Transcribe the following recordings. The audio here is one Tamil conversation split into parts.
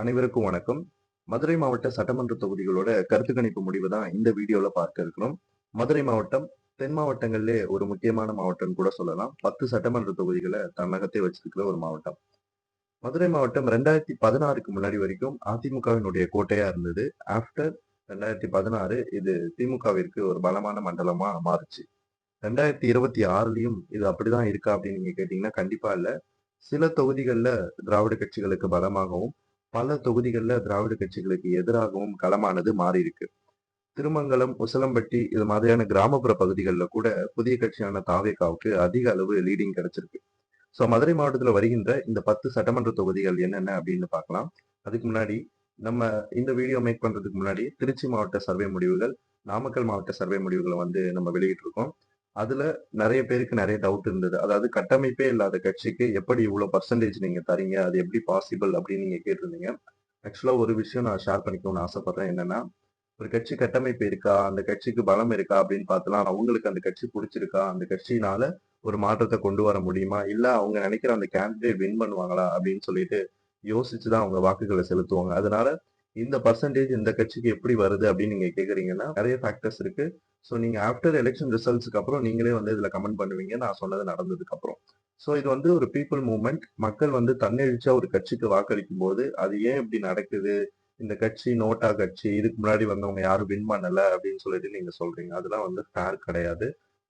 அனைவருக்கும் வணக்கம். மதுரை மாவட்ட சட்டமன்ற தொகுதிகளோட கருத்து கணிப்பு முடிவு தான் இந்த வீடியோல பார்க்க இருக்கிறோம். மதுரை மாவட்டம் தென் மாவட்டங்களிலே ஒரு முக்கியமான மாவட்டம் கூட சொல்லலாம். பத்து சட்டமன்ற தொகுதிகளை தமிழகத்தை வச்சிருக்கிற ஒரு மாவட்டம். மதுரை மாவட்டம் ரெண்டாயிரத்தி பதினாறுக்கு முன்னாடி வரைக்கும் அதிமுகவினுடைய கோட்டையா இருந்தது. ஆஃப்டர் ரெண்டாயிரத்தி பதினாறு இது திமுகவிற்கு ஒரு பலமான மண்டலமா மாறுச்சு. ரெண்டாயிரத்தி இருபத்தி ஆறுலயும் இது அப்படிதான் இருக்கா அப்படின்னு நீங்க கேட்டீங்கன்னா கண்டிப்பா இல்ல. சில தொகுதிகளில் திராவிட கட்சிகளுக்கு பலமாகவும் பல தொகுதிகளில் திராவிட கட்சிகளுக்கு எதிராகவும் களமானது மாறி இருக்கு திருமங்கலம் உசலம்பட்டி இது மாதிரியான கிராமப்புற பகுதிகளில் கூட புதிய கட்சியான தாவேகாவுக்கு அதிக அளவு லீடிங் கிடைச்சிருக்கு. ஸோ மதுரை மாவட்டத்தில் வருகின்ற இந்த பத்து சட்டமன்ற தொகுதிகள் என்னென்ன அப்படின்னு பார்க்கலாம். அதுக்கு முன்னாடி நம்ம இந்த வீடியோ மேக் பண்ணுறதுக்கு முன்னாடி திருச்சி மாவட்ட சர்வே முடிவுகள் நாமக்கல் மாவட்ட சர்வே முடிவுகளை வந்து நம்ம வெளியிட்டிருக்கோம். அதுல நிறைய பேருக்கு நிறைய டவுட் இருந்தது. அதாவது கட்டமைப்பே இல்லாத கட்சிக்கு எப்படி இவ்வளவு பர்சன்டேஜ் நீங்க தரீங்க? அது எப்படி பாசிபிள் அப்படின்னு நீங்க கேட்டிருந்தீங்க. ஆக்சுவலா ஒரு விஷயம் நான் ஷேர் பண்ணிக்கணும்னு ஆசைப்படுறேன். என்னன்னா ஒரு கட்சி கட்டமைப்பு இருக்கா? அந்த கட்சிக்கு பலம் இருக்கா? அப்படின்னு பார்த்தலாம் அவங்களுக்கு அந்த கட்சி பிடிச்சிருக்கா? அந்த கட்சினால ஒரு மாற்றத்தை கொண்டு வர முடியுமா? இல்ல அவங்க நினைக்கிற அந்த கேண்டிடேட் வின் பண்ணுவாங்களா? அப்படின்னு சொல்லிட்டு யோசிச்சுதான் அவங்க வாக்குகளை செலுத்துவாங்க. அதனால இந்த பர்சன்டேஜ் இந்த கட்சிக்கு எப்படி வருது அப்படின்னு நீங்க கேக்குறீங்கன்னா நிறைய ஃபேக்டர்ஸ் இருக்கு. ஸோ நீங்கள் ஆஃப்டர் எலெக்ஷன் ரிசல்ட்ஸ்க்கு அப்புறம் நீங்களே வந்து இதில் கமெண்ட் பண்ணுவீங்க. நான் சொன்னது நடந்ததுக்கு அப்புறம். ஸோ இது வந்து ஒரு பீப்புள் மூவ்மெண்ட் மக்கள் வந்து தன்னெழுச்சா ஒரு கட்சிக்கு வாக்களிக்கும் போது அது ஏன் இப்படி நடக்குது? இந்த கட்சி நோட்டா கட்சி இதுக்கு முன்னாடி வந்தவங்க யாரும் வின் பண்ணல அப்படின்னு சொல்லிட்டு நீங்க சொல்றீங்க. அதெல்லாம் வந்து ஃபேர் கிடையாது.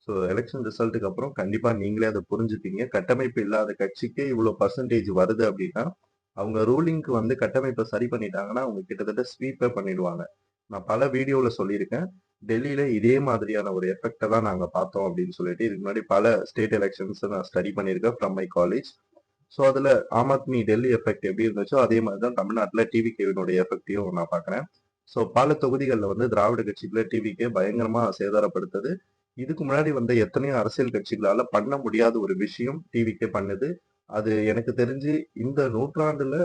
ஸோ எலெக்ஷன் ரிசல்ட்டுக்கு அப்புறம் கண்டிப்பா நீங்களே அதை புரிஞ்சுப்பீங்க. கட்டமைப்பு இல்லாத கட்சிக்கே இவ்வளவு பர்சன்டேஜ் வருது அப்படின்னா அவங்க ரூலிங்க்கு வந்து கட்டமைப்பை சரி பண்ணிட்டாங்கன்னா அவங்க கிட்டத்தட்ட ஸ்வீப்பே பண்ணிடுவாங்க. நான் பல வீடியோவில் சொல்லியிருக்கேன். டெல்லியில இதே மாதிரியான ஒரு எஃபெக்டை தான் நாங்க பார்த்தோம் அப்படின்னு சொல்லிட்டு இதுக்கு முன்னாடி பல ஸ்டேட் எலெக்ஷன்ஸ் நான் ஸ்டடி பண்ணியிருக்கேன் ஃப்ரம் மை காலேஜ் ஸோ அதுல ஆம் ஆத்மி டெல்லி எஃபெக்ட் எப்படி இருந்துச்சோ அதே மாதிரி தான் தமிழ்நாட்டில் டிவி கேவினுடைய எஃபெக்டையும் நான் பார்க்குறேன். ஸோ பல தொகுதிகளில் வந்து திராவிட கட்சிகளை டிவிக்கே பயங்கரமா சேதாரப்படுத்துது. இதுக்கு முன்னாடி வந்த எத்தனையோ அரசியல் கட்சிகளால பண்ண முடியாத ஒரு விஷயம் டிவிக்கே பண்ணுது. அது எனக்கு தெரிஞ்சு இந்த நூற்றாண்டுல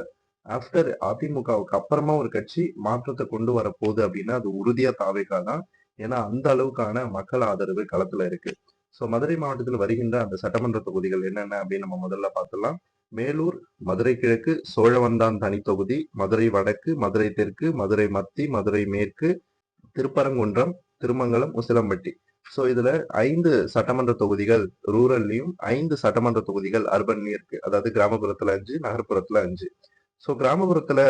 ஆஃப்டர் அதிமுகவுக்கு அப்புறமா ஒரு கட்சி மாற்றத்தை கொண்டு வர போகுது அப்படின்னா அது உறுதியா தாவேக்கா தான். ஏன்னா அந்த அளவுக்கான மக்கள் ஆதரவு களத்துல இருக்கு. ஸோ மதுரை மாவட்டத்தில் வருகின்ற அந்த சட்டமன்ற தொகுதிகள் என்னென்ன அப்படின்னு நம்ம முதல்ல பார்த்துலாம் மேலூர் மதுரை கிழக்கு சோழவந்தான் தனி தொகுதி மதுரை வடக்கு மதுரை தெற்கு மதுரை மத்தி மதுரை மேற்கு திருப்பரங்குன்றம் திருமங்கலம் உசிலம்பட்டி. ஸோ இதுல ஐந்து சட்டமன்ற தொகுதிகள் ரூரல்லையும் ஐந்து சட்டமன்ற தொகுதிகள் அர்பன்லயும் இருக்கு. அதாவது கிராமப்புறத்துல அஞ்சு நகர்ப்புறத்துல அஞ்சு. ஸோ கிராமப்புறத்துல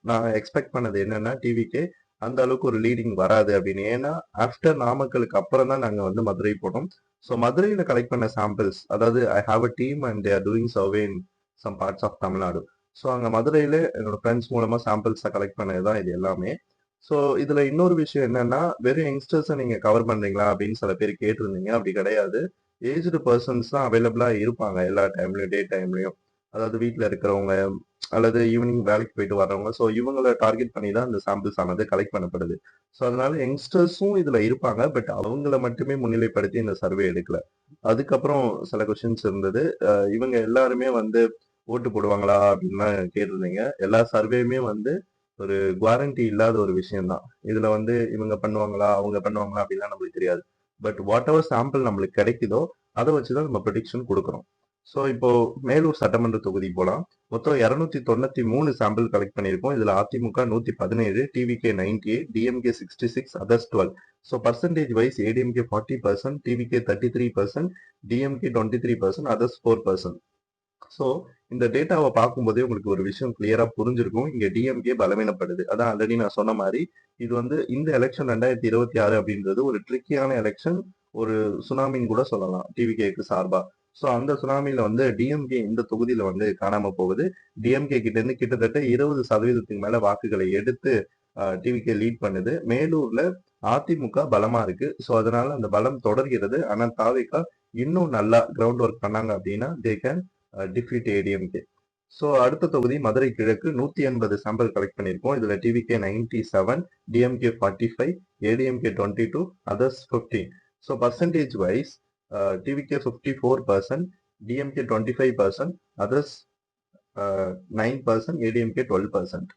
நான் எக்ஸ்பெக்ட் பண்ணது என்னன்னா டிவிக்கே அந்த அளவுக்கு ஒரு லீடிங் வராது அப்படின்னு. ஏன்னா ஆஃப்டர் நாமக்கலுக்கு அப்புறம் தான் நாங்கள் வந்து மதுரை போனோம். ஸோ மதுரையில் கலெக்ட் பண்ண சாம்பிள்ஸ் அதாவது I have a team and they're doing survey in some parts of Tamil Nadu so அங்கே மதுரையில் என்னோட ஃப்ரெண்ட்ஸ் மூலமாக சாம்பிள்ஸை கலெக்ட் பண்ணது தான் இது எல்லாமே. ஸோ இதில் இன்னொரு விஷயம் என்னன்னா வெறும் யங்ஸ்டர்ஸை நீங்கள் கவர் பண்ணுறீங்களா அப்படின்னு சில பேர் கேட்டிருந்தீங்க. அப்படி கிடையாது. ஏஜ்டு பர்சன்ஸ் தான் அவைலபிளாக இருப்பாங்க எல்லா டைம்லையும் டே டைம்லையும் அதாவது வீட்டில் இருக்கிறவங்க அல்லது ஈவினிங் வேலைக்கு போயிட்டு வர்றவங்க ஸோ இவங்களை டார்கெட் பண்ணி தான் இந்த சாம்பிள்ஸ் ஆனது கலெக்ட் பண்ணப்படுது. ஸோ அதனால யங்ஸ்டர்ஸும் இதில் இருப்பாங்க பட் அவங்கள மட்டுமே முன்னிலைப்படுத்தி இந்த சர்வே எடுக்கல. அதுக்கப்புறம் சில கொஷின்ஸ் இருந்தது. இவங்க எல்லாருமே வந்து ஓட்டு போடுவாங்களா அப்படின்னு கேட்டிருந்தீங்க. எல்லா சர்வேயுமே வந்து ஒரு குவாரண்டி இல்லாத ஒரு விஷயம் தான் இதுல வந்து இவங்க பண்ணுவாங்களா அவங்க பண்ணுவாங்களா அப்படின்லாம் நம்மளுக்கு தெரியாது. பட் வாட் எவர் சாம்பிள் நம்மளுக்கு கிடைக்குதோ அதை வச்சுதான் நம்ம ப்ரொடிக்ஷன் கொடுக்குறோம். ஸோ இப்போ மேலூர் சட்டமன்ற தொகுதி போலாம். மொத்தம் இரநூத்தி தொண்ணூத்தி மூணு சாம்பிள் கலெக்ட் பண்ணியிருக்கோம். இதுல அதிமுக நூத்தி பதினேழு TVK ninety eight DMK sixty six others twelve so percentage wise ADMK forty percent TVK thirty three percent DMK twenty three percent others four percent so இந்த டேட்டாவை பார்க்கும்போதே உங்களுக்கு ஒரு விஷயம் கிளியரா புரிஞ்சிருக்கும். இங்க டிஎம்கே பலவீனப்படுது. அதான் ஆல்ரெடி நான் சொன்ன மாதிரி இது வந்து இந்த எலெக்ஷன் ரெண்டாயிரத்தி இருபத்தி ஆறு அப்படின்றது ஒரு ட்ரிக்கியான எலெக்ஷன் ஒரு சுனாமின்னு கூட சொல்லலாம் டிவிகேக்கு சார்பா. ஸோ அந்த சுனாமியில வந்து டிஎம்கே இந்த தொகுதியில வந்து காணாம போகுது. டிஎம்கே கிட்ட இருந்து கிட்டத்தட்ட இருபது சதவீதத்துக்கு மேல வாக்குகளை எடுத்து டிவிகே லீட் பண்ணுது. மேலூர்ல அதிமுக பலமா இருக்கு. ஸோ அதனால அந்த பலம் தொடர்கிறது. ஆனா தாவிகா இன்னும் நல்லா கிரவுண்ட் ஒர்க் பண்ணாங்க அப்படின்னா they can defeat ADMK so அடுத்த தொகுதி மதுரை கிழக்கு. நூத்தி எண்பது சாம்பிள் கலெக்ட் பண்ணியிருக்கோம். இதுல TVK ninety seven DMK forty five ADMK twenty two others fifteen so percentage wise TVK fifty four percent DMK twenty five percent others nine percent ADMK twelve percent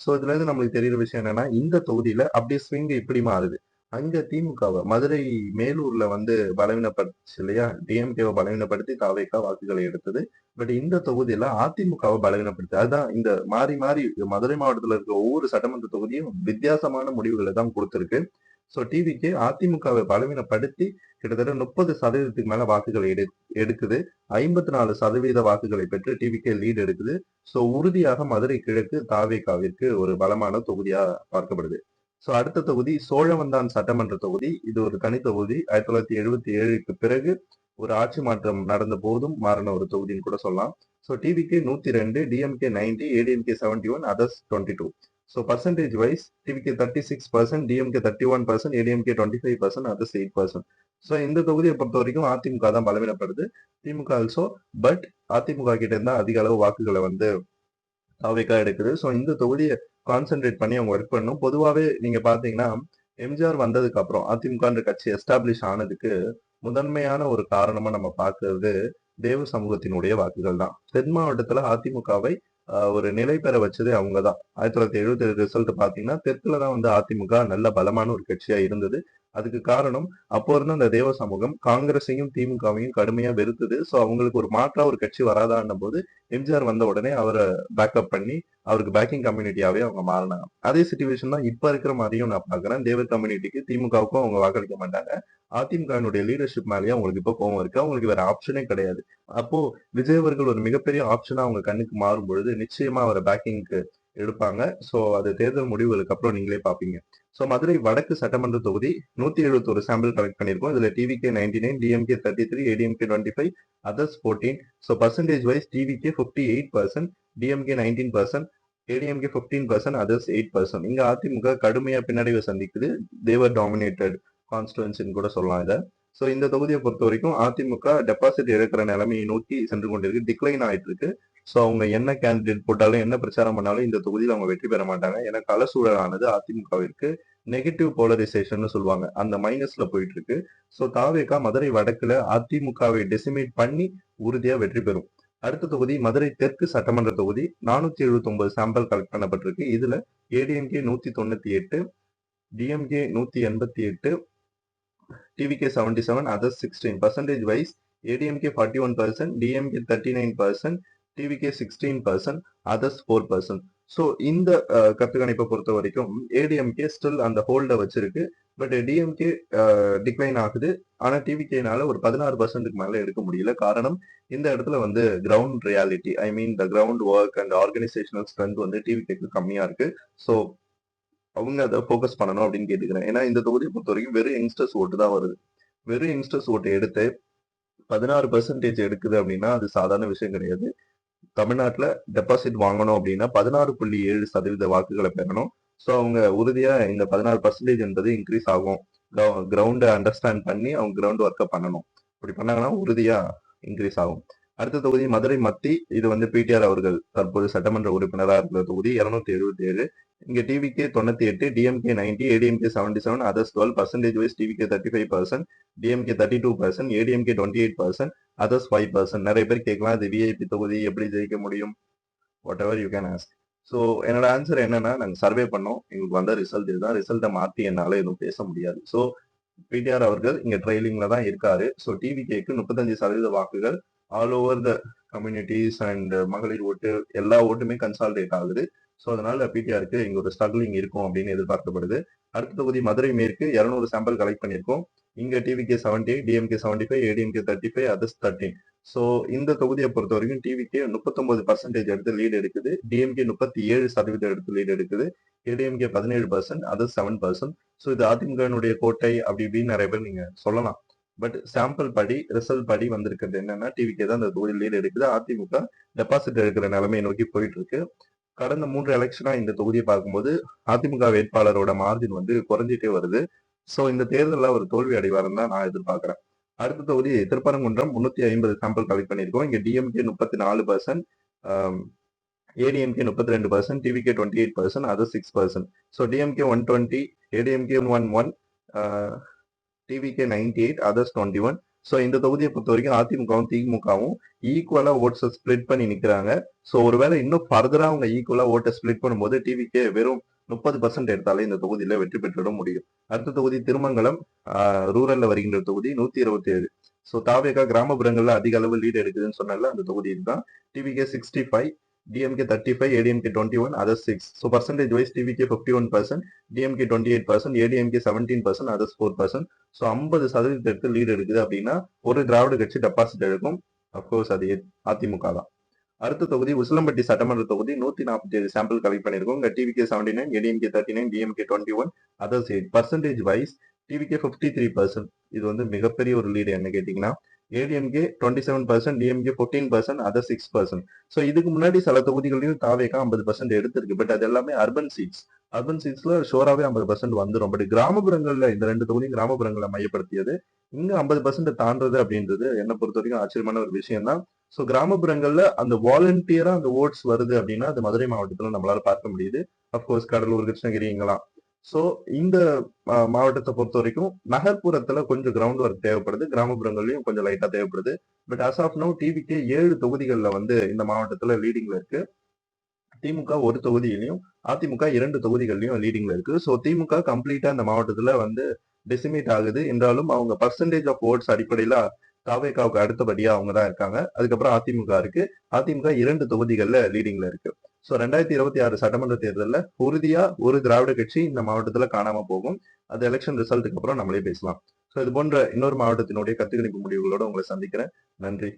so இதுலேருந்து நம்மளுக்கு தெரியுற விஷயம் என்னன்னா இந்த தொகுதியில் அப்படியே ஸ்விங் இப்படி மாறுது. அங்கே திமுகவை மதுரை மேலூர்ல வந்து பலவீனப்படுத்துச்சு இல்லையா? டிஎம்கேவை பலவீனப்படுத்தி தாவேக்கா வாக்குகளை எடுத்தது. பட் இந்த தொகுதியில அதிமுகவை பலவீனப்படுத்து அதுதான் இந்த மாறி மாறி மதுரை மாவட்டத்தில் இருக்க ஒவ்வொரு சட்டமன்ற தொகுதியும் வித்தியாசமான முடிவுகளை தான் கொடுத்துருக்கு. ஸோ டிவிக்கு அதிமுகவை பலவீனப்படுத்தி கிட்டத்தட்ட முப்பது சதவீதத்துக்கு மேல வாக்குகளை எடு எடுக்குது. ஐம்பத்தி நாலு சதவீத வாக்குகளை பெற்று டிவிக்கே லீடு எடுக்குது. ஸோ உறுதியாக மதுரை கிழக்கு தாவேகாவிற்கு ஒரு பலமான தொகுதியா பார்க்கப்படுது. ஸோ அடுத்த தொகுதி சோழவந்தான் சட்டமன்ற தொகுதி. இது ஒரு தனி தொகுதி. ஆயிரத்தி தொள்ளாயிரத்தி எழுபத்தி ஏழுக்கு பிறகு ஒரு ஆட்சி மாற்றம் நடந்த போதும் மாறின ஒரு தொகுதின்னு கூட சொல்லலாம். ஸோ டிவிக்கு நூத்தி ரெண்டு DMK ninety ADMK seventy one others twenty two so percentage wise TVK thirty six percent DMK thirty one percent ADMK twenty five percent others eight percent so இந்த தொகுதியை பொறுத்த வரைக்கும் அதிமுக தான் பலவீனப்படுது. திமுக ஆல்சோ பட் அதிமுக கிட்ட இருந்தால் அதிக அளவு வாக்குகளை வந்து தாவேக்கா எடுக்குது. ஸோ இந்த தொகுதியை கான்சென்ட்ரேட் பண்ணி அவங்க ஒர்க் பண்ணணும். பொதுவாகவே நீங்கள் பார்த்தீங்கன்னா எம்ஜிஆர் வந்ததுக்கு அப்புறம் அதிமுகன்ற கட்சி எஸ்டாப்ளிஷ் ஆனதுக்கு முதன்மையான ஒரு காரணமா நம்ம பார்க்கறது தேவ சமூகத்தினுடைய வாக்குகள் தான். தென் மாவட்டத்துல அதிமுகவை ஒரு நிலை பெற வச்சது அவங்க தான் ஆயிரத்தி தொள்ளாயிரத்தி எழுபத்தி ஏழு ரிசல்ட் பாத்தீங்கன்னா தெற்குல தான் வந்து அதிமுக நல்ல பலமான ஒரு கட்சியா இருந்தது. அதுக்கு காரணம் அப்போ இருந்த அந்த தேவ சமூகம் காங்கிரஸையும் திமுகவையும் கடுமையா வெறுத்தது. ஸோ அவங்களுக்கு ஒரு மாற்றா ஒரு கட்சி வராதான்னும் போது எம்ஜிஆர் வந்த உடனே அவரை பேக்கப் பண்ணி அவருக்கு பேக்கிங் கம்யூனிட்டியாவே அவங்க மாறினாங்க. அதே சுச்சுவேஷன் தான் இப்ப இருக்கிற மாதிரியும் நான் பாக்குறேன் தேவ கம்யூனிட்டிக்கு திமுகவுக்கும் அவங்க வாக்களிக்க மாட்டாங்க. அதிமுகனுடைய லீடர்ஷிப் மேலேயே அவங்களுக்கு இப்போ கோவம் இருக்கு. அவங்களுக்கு வேற ஆப்ஷனே கிடையாது. அப்போ விஜய் அவர்கள் ஒரு மிகப்பெரிய ஆப்ஷனா அவங்க கண்ணுக்கு மாறும் பொழுது நிச்சயமா அவரை பேக்கிங்க்கு எடுப்பாங்க. சோ அது தேர்தல் முடிவுகளுக்கு அப்புறம் நீங்களே பாப்பீங்க ஸோ மதுரை வடக்கு சட்டமன்ற தொகுதி நூத்தி எழுபத்தொரு சாம்பிள் கலெக்ட் பண்ணிருக்கோம் இதுல TVK ninety nine DMK thirty three ADMK twenty five others fourteen so percentage wise TVK fifty eight percent DMK nineteen percent ADMK fifteen percent others eight percent இங்க அதிமுக கடுமையா பின்னடைவை சந்திக்குது. தேவர் டாமினேட்டட் கான்ஸ்டுவன்சின்னு கூட சொல்லலாம் இதை. ஸோ இந்த தொகுதியை பொறுத்த வரைக்கும் அதிமுக டெபாசிட் இழக்கிற நிலைமையை நோக்கி சென்று கொண்டிருக்கு. டிக்ளைன் ஆயிட்டு இருக்கு ஸோ அவங்க என்ன கேண்டிடேட் போட்டாலும் என்ன பிரச்சாரம் பண்ணாலும் இந்த தொகுதியில் அவங்க வெற்றி பெற மாட்டாங்க. ஏன்னா கலசூழலானது அதிமுகவிற்கு நெகட்டிவ் போலரைசேஷன் சொல்லுவாங்க. அந்த மைனஸ்ல போயிட்டு இருக்கு ஸோ தாவேகா மதுரை வடக்குல அதிமுகவை டெசிமேட் பண்ணி உறுதியா வெற்றி பெறும். அடுத்த தொகுதி மதுரை தெற்கு சட்டமன்ற தொகுதி. நானூத்தி எழுபத்தி ஒன்பது சாம்பிள் கலெக்ட் பண்ணப்பட்டிருக்கு. இதுல ஏடிஎம்கே நூத்தி தொண்ணூத்தி எட்டு டிஎம்கே நூத்தி எண்பத்தி எட்டு TVK seventy seven others sixteen percentage wise ADMK forty one percent DMK thirty nine percent TVK sixteen percent others four percent so இந்த கருத்து கணிப்பை பொறுத்த வரைக்கும் ஏடிஎம்கே ஸ்டில் அந்த ஹோல்ட வச்சிருக்கு. பட் டிஎம்கே டிக்ளைன் ஆகுது. ஆனா டிவிகேனால ஒரு பதினாறு பர்சன்ட்டுக்கு மேல எடுக்க முடியல. காரணம் இந்த இடத்துல வந்து ground reality I mean the ground work and organisational strength வந்து டிவிகேக்கு கம்மியா இருக்கு. ஸோ அவங்க அதை ஃபோக்கஸ் பண்ணணும் அப்படின்னு கேட்டுக்கிறேன். ஏன்னா இந்த தொகுதியை பொறுத்த வரைக்கும் வெறும் யங்ஸ்டர்ஸ் ஓட்டு தான் வருது. வெறும் யங்ஸ்டர்ஸ் ஓட்டு எடுத்து பதினாறு பெர்சன்டேஜ் எடுக்குது அப்படின்னா அது சாதாரண விஷயம் கிடையாது. தமிழ்நாட்டில் டெபாசிட் வாங்கணும் அப்படின்னா பதினாறு புள்ளி ஏழு சதவீத வாக்குகளை பெறணும். ஸோ அவங்க உறுதியாக இந்த பதினாறு பர்சன்டேஜ் என்பது இன்க்ரீஸ் ஆகும். கிரவுண்டை அண்டர்ஸ்டாண்ட் பண்ணி அவங்க கிரவுண்ட் ஒர்க்கை பண்ணணும். அப்படி பண்ணாங்கன்னா உறுதியாக இன்க்ரீஸ் ஆகும். அடுத்த தொகுதி மதுரை மத்தி. இது வந்து பிடிஆர் அவர்கள் தற்போது சட்டமன்ற உறுப்பினராக இருக்கிற தொகுதி. இருநூத்தி எழுபத்தி ஏழு இங்க டிவிகே தொண்ணூத்தி எட்டு DMK ninety ADMK seventy seven others twelve percentage wise TVK thirty five percent DMK thirty two percent ADMK twenty eight percent others five percent நிறைய பேர் கேட்கலாம் அது விஐபி தொகுதி எப்படி ஜெயிக்க முடியும்? Whatever you can ask so என்னோட ஆன்சர் என்னன்னா நாங்கள் சர்வே பண்ணோம். எங்களுக்கு வந்த ரிசல்ட் இதுதான். ரிசல்ட்டை மாற்றி என்னால் எதுவும் பேச முடியாது. ஸோ பிடிஆர் அவர்கள் இங்கே ட்ரைலிங்ல தான் இருக்காரு. ஸோ டிவிகேக்கு முப்பத்தஞ்சு சதவீத வாக்குகள் all over the communities and மகளிர் ஓட்டு எல்லா ஓட்டுமே கன்சால்டேட் ஆகுது. ஸோ அதனால பிடிஆருக்கு இங்க ஒரு ஸ்ட்ரகிளிங் இருக்கும் அப்படின்னு எதிர்பார்க்கப்படுது. அடுத்த தொகுதி மதுரை மேற்கு இருநூறு சாம்பிள் கலெக்ட் பண்ணியிருக்கோம். இங்க TVK seventy DMK seventy five ADMK thirty five others thirteen so இந்த தொகுதியை பொறுத்த வரைக்கும் டிவிகே முப்பத்தொன்பது பர்சன்டேஜ் எடுத்து லீடு எடுக்குது. டிஎம்கே முப்பத்தி ஏழு சதவீதம் எடுத்து லீடு எடுக்குது. ஏடிஎம்கே பதினேழு percent others seven percent so இது அதிமுகனுடைய கோட்டை அப்படி இப்படின்னு நிறைய பேர் நீங்க சொல்லலாம். பட் சாம்பிள் படி ரிசல்ட் படி வந்திருக்கிறது என்னன்னா டிவிகே தான் அந்த தொகுதியில் லீடு எடுக்குது. அதிமுக டெபாசிட் எடுக்கிற நிலைமையை நோக்கி போயிட்டு இருக்கு. கடந்த மூன்று எலெக்ஷனா இந்த தொகுதியை பார்க்கும்போது அதிமுக வேட்பாளரோட மார்ஜின் வந்து குறைஞ்சிட்டே வருது. சோ இந்த தேர்தலில் அவர் தோல்வி அடைவாருன்னு தான் நான் எதிர்பார்க்கிறேன். அடுத்த தொகுதி திருப்பரங்குன்றம். முன்னூத்தி ஐம்பது சாம்பிள் கலெக்ட் பண்ணியிருக்கோம். இங்க டிஎம்கே முப்பத்தி நாலு பர்சன்ட் ஏடிஎம்கே முப்பத்தி ரெண்டு percent TVK twenty eight percent other six percent so DMK one twenty ADMK one one TVK ninety eight others twenty one so இந்த தொகுதியை பொறுத்த வரைக்கும் அதிமுகவும் திமுகவும் ஈக்குவலா ஓட்ஸை ஸ்ப்ளிட் பண்ணி நிற்கிறாங்க ஸோ ஒருவேளை இன்னும் ஃபர்தரா அவங்க ஈக்குவலா ஓட்டை ஸ்ப்ளிட் பண்ணும்போது டிவிக்கே வெறும் முப்பது பர்சன்ட் எடுத்தாலே இந்த தொகுதியில வெற்றி பெற்றுட முடியும். அடுத்த தொகுதி திருமங்கலம் ரூரல்ல வருகின்ற தொகுதி நூத்தி இருபத்தி ஏழு. ஸோ தாவேகா கிராமப்புறங்கள்ல அதிக அளவு லீடு எடுக்குதுன்னு சொன்னால அந்த தொகுதி தான் TVK sixty five DMK thirty five ADMK twenty one So six so percentage wise TVK fifty one percent DMK twenty eight percent ADMK seventeen percent others four percent so ஐம்பது சதவீதத்திற்கு லீட் எடுக்குது அப்படின்னா ஒரு திராவிட கட்சி டெபாசிட் எடுக்கும். அப்கோர்ஸ் அது அதிமுக தான். அடுத்த தொகுதி உசிலம்பட்டி சட்டமன்ற தொகுதி நூத்தி நாற்பத்தி ஏழு சாம்பிள் கலெக்ட் பண்ணிருக்கோம் இங்க TVK seventy nine ADMK thirty nine DMK twenty one others eight percentage wise TVK fifty three percent இது வந்து மிகப்பெரிய ஒரு லீடு என்ன கேட்டீங்கன்னா ADMK twenty seven percent DMK fourteen percent other six percent so இதுக்கு முன்னாடி சில தொகுதிகளையும் தாவேக்கா ஐம்பது பர்சன்ட் எடுத்திருக்கு. பட் அது எல்லாமே அர்பன் சீட்ஸ் அர்பன் சீட்ஸ்ல ஷோராவே ஐம்பது பர்சன்ட் வந்துடும் பட் கிராமப்புறங்கள்ல இந்த ரெண்டு தொகுதியும் கிராமப்புறங்களை மையப்படுத்தியது. இங்க ஐம்பது பர்சன்ட் தாண்டது அப்படின்றது என்னை பொறுத்த வரைக்கும் ஆச்சரியமான ஒரு விஷயம் தான் ஸோ கிராமப்புறங்கள்ல அந்த வாலண்டியரா அந்த ஓட்ஸ் வருது அப்படின்னா அது மதுரை மாவட்டத்துல நம்மளால பார்க்க முடியுது. அப்கோர்ஸ் கடலூர் கிருஷ்ணகிரி இங்கெல்லாம். ஸோ இந்த மாவட்டத்தை பொறுத்த வரைக்கும் நகர்ப்புறத்துல கொஞ்சம் கிரவுண்ட் ஒர்க் தேவைப்படுது. கிராமப்புறங்கள்லயும் கொஞ்சம் லைட்டா தேவைப்படுது. பட் அஸ் ஆஃப் நோ டிவிக்கு ஏழு தொகுதிகளில் வந்து இந்த மாவட்டத்துல லீடிங்ல இருக்கு. திமுக ஒரு தொகுதியிலையும் அதிமுக இரண்டு தொகுதிகள்லயும் லீடிங்ல இருக்கு. ஸோ திமுக கம்ப்ளீட்டா இந்த மாவட்டத்துல வந்து டெசிமேட் ஆகுது. என்றாலும் அவங்க பர்சன்டேஜ் ஆஃப் ஓட்ஸ் அடிப்படையில தாவேகாவுக்கு அடுத்தபடியா அவங்க தான் இருக்காங்க. அதுக்கப்புறம் அதிமுக இருக்கு. அதிமுக இரண்டு தொகுதிகள்ல லீடிங்ல இருக்கு. ஸோ ரெண்டாயிரத்தி இருபத்தி ஆறு சட்டமன்ற தேர்தலில் உறுதியா ஒரு திராவிட கட்சி இந்த மாவட்டத்துல காணாம போகும். அது எலெக்ஷன் ரிசல்ட்டுக்கு அப்புறம் நம்மளே பேசலாம். ஸோ இது போன்ற இன்னொரு மாவட்டத்தினுடைய கத்துக்கணிப்பு முடிவுகளோட உங்களை சந்திக்கிறேன். நன்றி.